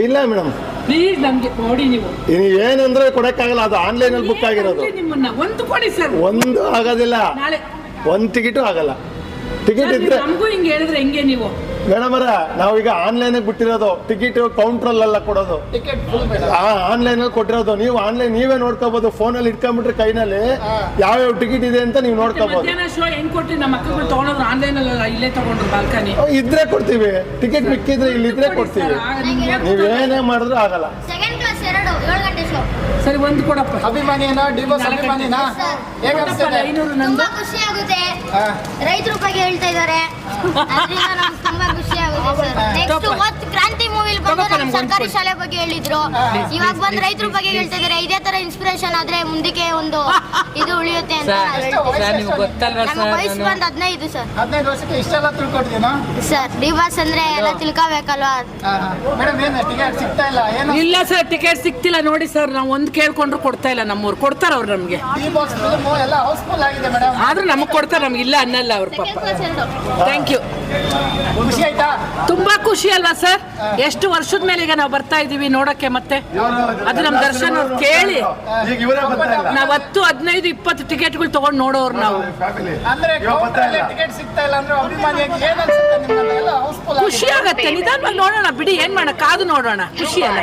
ಇಲ್ಲ madam. Please ನಮ್ಗೆ ಕೊಡಿ ನೀವು. ಏನಂದ್ರೆ ಕೊಡಕ್ಕಾಗಲ್ಲ ಅದು ಆನ್ಲೈನ್ ಅಲ್ಲಿ ಬುಕ್ ಆಗಿರೋದು ನಿಮ್ಮನ್ನ. ಒಂದು ಕೊಡಿ ಸರ್. ಒಂದು ಆಗೋದಿಲ್ಲ. ನಾಳೆ. ಒಂದು ಟಿಕೆಟು ಆಗಲ್ಲ. ಟಿಕೆಟ್ ಇದ್ರೆ ನಮಗೂ ಹಿಂಗೆ ಹೇಳಿದ್ರೆ ಹೆಂಗೆ ನೀವು? ಮೇಡಮ್ ಅವರ ನಾವೀಗ ಆನ್ಲೈನ್ ಬಿಟ್ಟಿರೋದು ಟಿಕೆಟ್ ಕೌಂಟ್ರಲ್ಲೆಲ್ಲ ಕೊಡೋದು. ಟಿಕೆಟ್ ಬೇಡ ಆ ಆನ್ಲೈನ್ ಅಲ್ಲಿ ಕೊಟ್ಟಿರೋದು. ನೀವು ಆನ್ಲೈನ್ ನೀವೇ ನೋಡ್ಕೋಬಹುದು ಫೋನಲ್ಲಿ ಇಟ್ಕೊಂಡ್ಬಿಟ್ರೆ ಕೈನಲ್ಲಿ ಯಾವ್ಯಾವ ಟಿಕೆಟ್ ಇದೆ ಅಂತ ನೀವು ನೋಡ್ಕೋಬಹುದು ಮಧ್ಯಾಹ್ನ ಶೋ ಹೆಂಗ್ ಕೊಟ್ರಿ? ನಮ್ಮ ಮಕ್ಕಳು ತಗೊಂಡ್ರು ಆನ್ಲೈನ್ ಅಲ್ಲ ಇಲ್ಲೇ ತಗೊಂಡ್ರು ಬಾಲ್ಕನಿ ಇದ್ರೆ ಕೊಡ್ತೀವಿ. ಟಿಕೆಟ್ ಮಿಕ್ಕಿದ್ರೆ ಇಲ್ಲಿದ್ರೆ ಕೊಡ್ತೀವಿ. ನೀವೇನೇ ಮಾಡಿದ್ರು ಆಗಲ್ಲ. ಸೆಕೆಂಡ್ ಕ್ಲಾಸ್ ಎರಡು ಏಳು ಗಂಟೆ ಶೋ ಸರಿ ಒಂದು ಕೊಡಪ್ಪ. ಅಭಿಮಾನಿನ? ಡಿವೋರ್ಸ್ ಅಭಿಮಾನಿನ? ಹೇಗೆ ಕೊಡಪ್ಪ, ಅನ್ಸ್ತದೆ ಐನೂರು ನಂದು. ತುಂಬಾ ಖುಷಿ ಆಗುತ್ತೆ. ರೈತರ ಬಗ್ಗೆ ಹೇಳ್ತಾ ಇದ್ದಾರೆ. ನೆಕ್ಸ್ಟ್. ಇವತ್ತು ಕ್ರಾಂತಿ ಮೂವಿಲಿ ಬಂದು ನಮ್ಮ ಸರ್ಕಾರಿ ಶಾಲೆ ಬಗ್ಗೆ ಹೇಳಿದ್ರು. ಇವಾಗ ಬಂದು ರೈತರ ಬಗ್ಗೆ ಹೇಳ್ತಾ ಇದ್ದಾರೆ. ಇದೇ ತರ ಇನ್ಸ್ಪಿರೇಷನ್ ಆದ್ರೆ ಮುಂದಕ್ಕೆ ಒಂದು ಇದು ಉಳಿಯುತ್ತೆ ಅಂತ ನಮ್ಮ ಸರ್ ವಯಸ್ಸು ಬಂದು ಹದಿನೈದು ಸರ್ ಹದಿನೈದು ವರ್ಷಕ್ಕೆ ಇಷ್ಟೆಲ್ಲ ತಿಳ್ಕೊಟ್ಟಿದ್ದೀನಾ? ಸರ್ ಡಿವಾಸ್ ಅಂದ್ರೆ ಎಲ್ಲ ತಿಳ್ಕೊಬೇಕಲ್ವಾ? ಮೇಡಮ್ ಏನು ಟಿಕೆಟ್ ಸಿಗ್ತಾ ಇಲ್ಲ? ಏನು? ಇಲ್ಲ ಸರ್ ಟಿಕೆಟ್ ಸಿಗ್ತಿಲ್ಲ. ನೋಡಿ ಸರ್ ನಾವು ಒಂದ್ ಕೇಳ್ಕೊಂಡ್ರು ಕೊಡ್ತಾ ಇಲ್ಲ ನಮ್ಮೂರು. ಕೊಡ್ತಾರ ಅವ್ರು ನಮಗೆ. ಎಲ್ಲ ಹೌಸ್ಫುಲ್ ಆಗಿದೆ ಮೇಡಮ್ ಆದ್ರೂ ನಮಗೆ ಕೊಡ್ತಾರೆ ನಮ್ಗೆ. ಇಲ್ಲ ಅನ್ನಲ್ಲ ಅವ್ರ ಪಾಪ. ಥ್ಯಾಂಕ್ ಯು ಖುಷಿ ಆಯ್ತಾ? ತುಂಬಾ ಖುಷಿ ಅಲ್ವಾ ಸರ್? ಎಷ್ಟು ವರ್ಷದ ಮೇಲೆ ಈಗ ನಾವು ಬರ್ತಾ ಇದೀವಿ ನೋಡಕ್ಕೆ ಮತ್ತೆ? ಅದು ನಮ್ಮ ದರ್ಶನ್ ಅವ್ರು ಕೇಳಿ. ನಾವ್ ಹತ್ತು ಹದಿನೈದು ಇಪ್ಪತ್ತು ಟಿಕೆಟ್ಗಳು ತಗೊಂಡು ನೋಡೋರು ನಾವು. ಖುಷಿ ಆಗತ್ತೆ. ನಿಧಾನವಾಗಿ ನೋಡೋಣ ಬಿಡಿ. ಏನ್ ಮಾಡೋಣ? ಕಾದು ನೋಡೋಣ. ಖುಷಿ ಅಲ್ಲ.